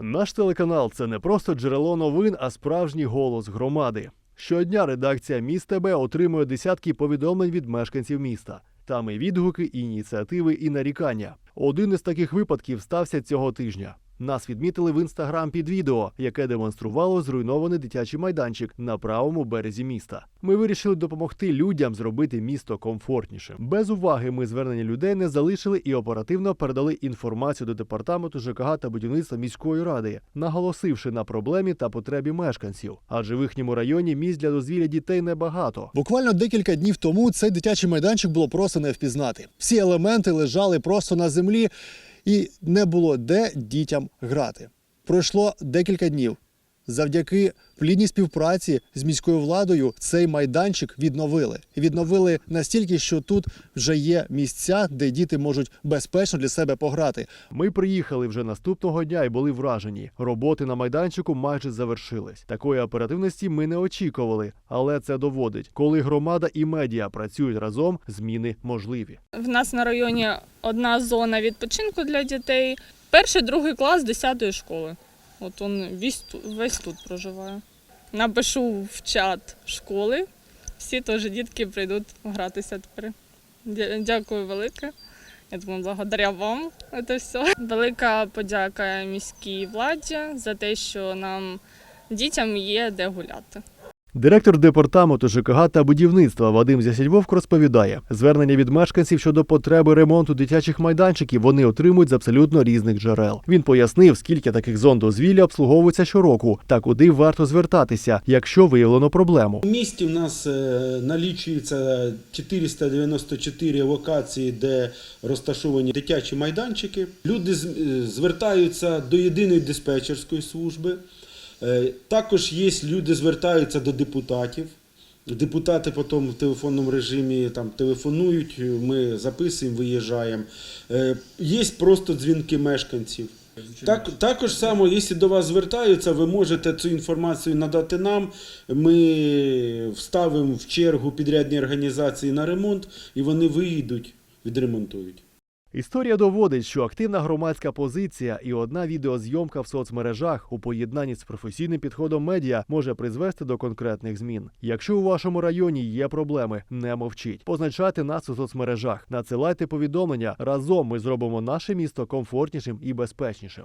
Наш телеканал це не просто джерело новин, а справжній голос громади. Щодня редакція міст ТБ отримує десятки повідомлень від мешканців міста. Там і відгуки, і ініціативи, і нарікання. Один із таких випадків стався цього тижня. Нас відмітили в інстаграм під відео, яке демонструвало зруйнований дитячий майданчик на правому березі міста. Ми вирішили допомогти людям зробити місто комфортнішим. Без уваги ми звернення людей не залишили і оперативно передали інформацію до департаменту ЖКГ та будівництва міської ради, наголосивши на проблемі та потребі мешканців. Адже в їхньому районі місць для дозвілля дітей небагато. Буквально декілька днів тому цей дитячий майданчик було просто не впізнати. Всі елементи лежали просто на землі, і не було де дітям грати. Пройшло декілька днів. Завдяки плідній співпраці з міською владою цей майданчик відновили. І Відновили настільки, що тут вже є місця, де діти можуть безпечно для себе пограти. Ми приїхали вже наступного дня і були вражені. Роботи на майданчику майже завершились. Такої оперативності ми не очікували, але це доводить, коли громада і медіа працюють разом, зміни можливі. В нас на районі одна зона відпочинку для дітей. Перший, другий клас 10 школи. От він весь, тут- весь тут проживає. Напишу в чат школи. Всі теж дітки прийдуть гратися тепер. Дякую велике. Я думаю, благодаря вам це все. Велика подяка міській владі за те, що нам дітям є де гуляти. Директор департаменту ЖКГ та будівництва Вадим Зясільвовк розповідає, звернення від мешканців щодо потреби ремонту дитячих майданчиків вони отримують з абсолютно різних джерел. Він пояснив, скільки таких зон дозвілля обслуговується щороку та куди варто звертатися, якщо виявлено проблему. У місті в нас е, налічується 494 локації, де розташовані дитячі майданчики. Люди е, звертаються до єдиної диспетчерської служби. Е, Також є люди звертаються до депутатів. Депутати потім в телефонному режимі там телефонують, ми записуємо, виїжджаємо. Е, Є просто дзвінки мешканців. Так, також само, якщо до вас звертаються, ви можете цю інформацію надати нам. Ми вставимо в чергу підрядні організації на ремонт, і вони виїдуть, відремонтують. Історія доводить, що активна громадська позиція і одна відеозйомка в соцмережах у поєднанні з професійним підходом медіа може призвести до конкретних змін. Якщо у вашому районі є проблеми, не мовчіть. Позначайте нас у соцмережах, надсилайте повідомлення. Разом ми зробимо наше місто комфортнішим і безпечнішим.